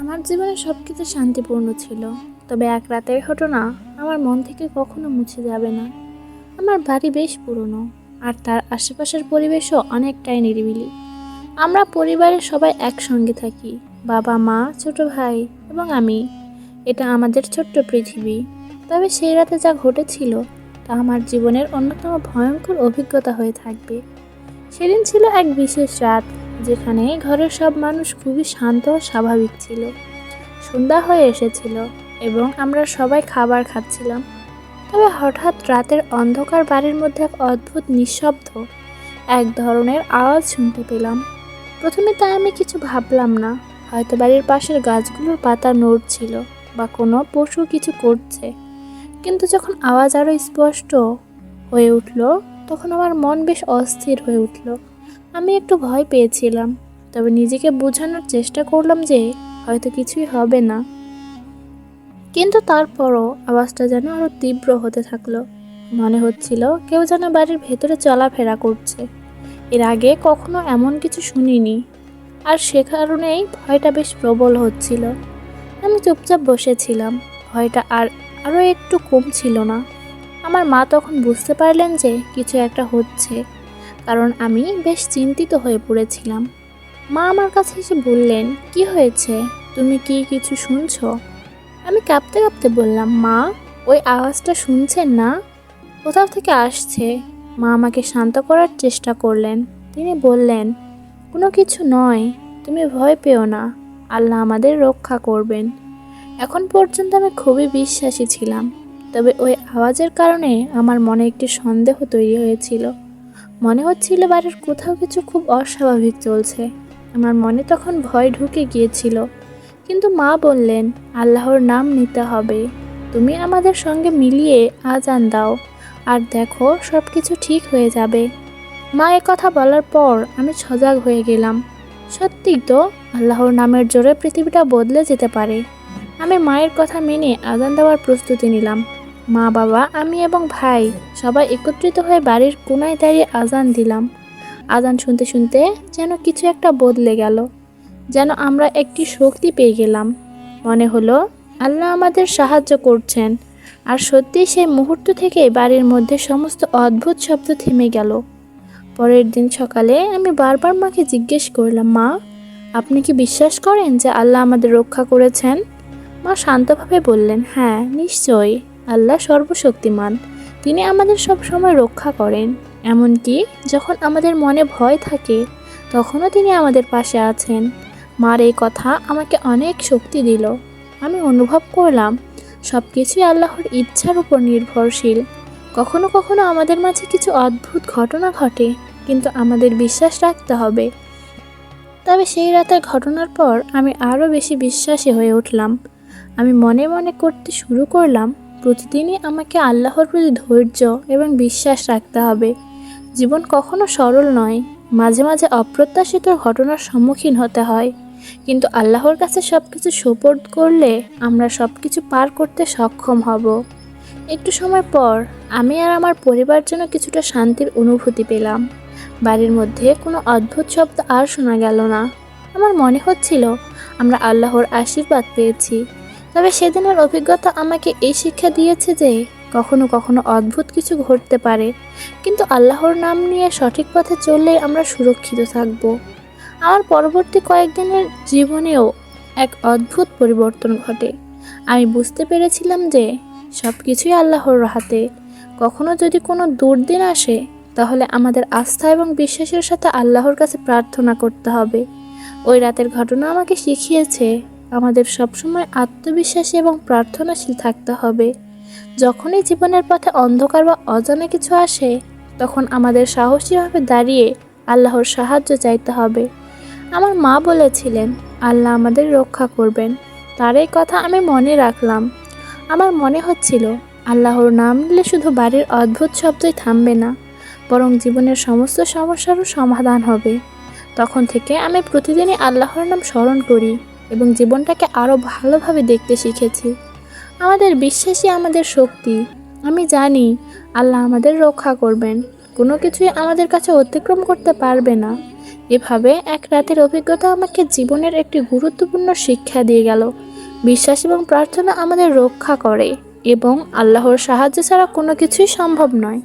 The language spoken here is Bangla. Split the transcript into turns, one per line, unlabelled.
আমার জীবনে সব কিছু শান্তিপূর্ণ ছিল, তবে এক রাতের ঘটনা আমার মন থেকে কখনো মুছে যাবে না। আমার বাড়ি বেশ পুরনো, আর তার আশেপাশের পরিবেশও অনেকটাই নিরিবিলি। আমরা পরিবারের সবাই একসঙ্গে থাকি, বাবা, মা, ছোট ভাই এবং আমি। এটা আমাদের ছোট্ট পৃথিবী। তবে সেই রাতে যা ঘটেছিল, তা আমার জীবনের অন্যতম ভয়ঙ্কর অভিজ্ঞতা হয়ে থাকবে। সেদিন ছিল এক বিশেষ রাত। যেখানে ঘরের সব মানুষ খুবই শান্ত ও স্বাভাবিক ছিল। সন্ধ্যা হয়ে এসেছিল এবং আমরা সবাই খাবার খাচ্ছিলাম। তবে হঠাৎ রাতের অন্ধকার বাড়ির মধ্যে এক অদ্ভুত নিঃশব্দ, এক ধরনের আওয়াজ শুনতে পেলাম। প্রথমে তা আমি কিছু ভাবলাম না, হয়তো বাড়ির পাশের গাছগুলোর পাতা নড়ছিল বা কোনো পশু কিছু করছে। কিন্তু যখন আওয়াজ আরও স্পষ্ট হয়ে উঠল, তখন আমার মন বেশ অস্থির হয়ে উঠল। আমি একটু ভয় পেয়েছিলাম, তবে নিজেকে বোঝানোর চেষ্টা করলাম যে হয়তো কিছুই হবে না। কিন্তু তারপরও আওয়াজটা যেন আরও তীব্র হতে থাকল। মনে হচ্ছিল কেউ যেন বাড়ির ভেতরে চলাফেরা করছে। এর আগে কখনো এমন কিছু শুনিনি, আর সে কারণেই ভয়টা বেশ প্রবল হচ্ছিল। আমি চুপচাপ বসেছিলাম, ভয়টা আর আরও একটু কম ছিল না। আমার মা তখন বুঝতে পারলেন যে কিছু একটা হচ্ছে। কারণ আমি বেশ চিন্তিত হয়ে পড়েছিলাম। মা আমার কাছে এসে বললেন, কি হয়েছে? তুমি কি কিছু শুনছো? আমি কাঁপতে কাঁপতে বললাম, মা, ওই আওয়াজটা শুনছেন না? কোথাও থেকে আসছে? মা আমাকে শান্ত করার চেষ্টা করলেন। তিনি বললেন, কোনো কিছু নয়, তুমি ভয় পেও না। আল্লাহ আমাদের রক্ষা করবেন। এখন পর্যন্ত আমি খুবই বিশ্বাসী ছিলাম, তবে ওই আওয়াজের কারণে আমার মনে একটি সন্দেহ তৈরি হয়েছিল। মনে হচ্ছিল বাড়ির কোথাও কিছু খুব অস্বাভাবিক চলছে। আমার মনে তখন ভয় ঢুকে গিয়েছিল। কিন্তু মা বললেন, আল্লাহর নাম নিতে হবে। তুমি আমাদের সঙ্গে মিলিয়ে আজান দাও। আর দেখো সব কিছু ঠিক হয়ে যাবে। মা কথা বলার পর আমি সজাগ হয়ে গেলাম। সত্যি তো, আল্লাহর নামের জোরে পৃথিবীটা বদলে যেতে পারে। আমি মায়ের কথা মেনে আজান দেওয়ার প্রস্তুতি নিলাম। মা বাবা, আমি এবং ভাই সবাই একত্রিত হয়ে বাড়ির কোনায় দাঁড়িয়ে আজান দিলাম। আজান শুনতে শুনতে যেন কিছু একটা বদলে গেল, যেন আমরা একটি শক্তি পেয়ে গেলাম। মনে হলো, আল্লাহ আমাদের সাহায্য করছেন। আর সত্যি সেই মুহূর্ত থেকে বাড়ির মধ্যে সমস্ত অদ্ভুত শব্দ থেমে গেল। পরের দিন সকালে আমি বারবার মাকে জিজ্ঞেস করলাম, মা, আপনি কি বিশ্বাস করেন যে আল্লাহ আমাদের রক্ষা করেছেন? মা শান্তভাবে বললেন হ্যাঁ নিশ্চয়ই। আল্লাহ সর্বশক্তিমান। তিনি আমাদের সব সময় রক্ষা করেন। এমনকি যখন আমাদের মনে ভয় থাকে, তখনও তিনি আমাদের পাশে আছেন। মার এই কথা আমাকে অনেক শক্তি দিল। আমি অনুভব করলাম সব কিছুই আল্লাহর ইচ্ছার উপর নির্ভরশীল। কখনো কখনো আমাদের মাঝে কিছু অদ্ভুত ঘটনা ঘটে, কিন্তু আমাদের বিশ্বাস রাখতে হবে। তবে সেই রাতের ঘটনার পর আমি আরও বেশি বিশ্বাসী হয়ে উঠলাম। আমি মনে মনে করতে শুরু করলাম প্রতিদিনই আমাকে আল্লাহর প্রতি ধৈর্য এবং বিশ্বাস রাখতে হবে। জীবন কখনো সরল নয়, মাঝে মাঝে অপ্রত্যাশিত ঘটনার সম্মুখীন হতে হয়। কিন্তু আল্লাহর কাছে সব কিছু সোপর্দ করলে আমরা সব কিছু পার করতে সক্ষম হব। একটু সময় পর আমি আর আমার পরিবার যেন কিছুটা শান্তির অনুভূতি পেলাম। বাড়ির মধ্যে কোনো অদ্ভুত শব্দ আর শোনা গেল না। আমার মনে হচ্ছিল, আমরা আল্লাহর আশীর্বাদ পেয়েছি। তবে সেদিনের অভিজ্ঞতা আমাকে এই শিক্ষা দিয়েছে যে কখনো কখনো অদ্ভুত কিছু ঘটতে পারে। কিন্তু আল্লাহর নাম নিয়ে সঠিক পথে চললেই আমরা সুরক্ষিত থাকব। আমার পরবর্তী কয়েকদিনের জীবনেও এক অদ্ভুত পরিবর্তন ঘটে। আমি বুঝতে পেরেছিলাম যে সব কিছুই আল্লাহর হাতে কখনো যদি কোনো দুর্দিন আসে, তাহলে আমাদের আস্থা এবং বিশ্বাসের সাথে আল্লাহর কাছে প্রার্থনা করতে হবে। ওই রাতের ঘটনা আমাকে শিখিয়েছে আমাদের সবসময় আত্মবিশ্বাসী এবং প্রার্থনাশীল থাকতে হবে। যখনই জীবনের পথে অন্ধকার বা অজানা কিছু আসে, তখন আমাদের সাহসীভাবে দাঁড়িয়ে আল্লাহর সাহায্য চাইতে হবে। আমার মা বলেছিলেন, আল্লাহ আমাদের রক্ষা করবেন। তার এই কথা আমি মনে রাখলাম। আমার মনে হচ্ছিল, আল্লাহর নাম নিলে শুধু বাড়ির অদ্ভুত শব্দই থামবে না, বরং জীবনের সমস্ত সমস্যারও সমাধান হবে। তখন থেকে আমি প্রতিদিনই আল্লাহর নাম স্মরণ করি। এবং জীবনটাকে আরও ভালোভাবে দেখতে শিখেছি। আমাদের বিশ্বাসই আমাদের শক্তি। আমি জানি আল্লাহ আমাদের রক্ষা করবেন। কোনো কিছুই আমাদের কাছে অতিক্রম করতে পারবে না। এভাবে এক রাতের অভিজ্ঞতা আমাকে জীবনের একটি গুরুত্বপূর্ণ শিক্ষা দিয়ে গেল। বিশ্বাস এবং প্রার্থনা আমাদের রক্ষা করে এবং আল্লাহর সাহায্য ছাড়া কোনো কিছুই সম্ভব নয়।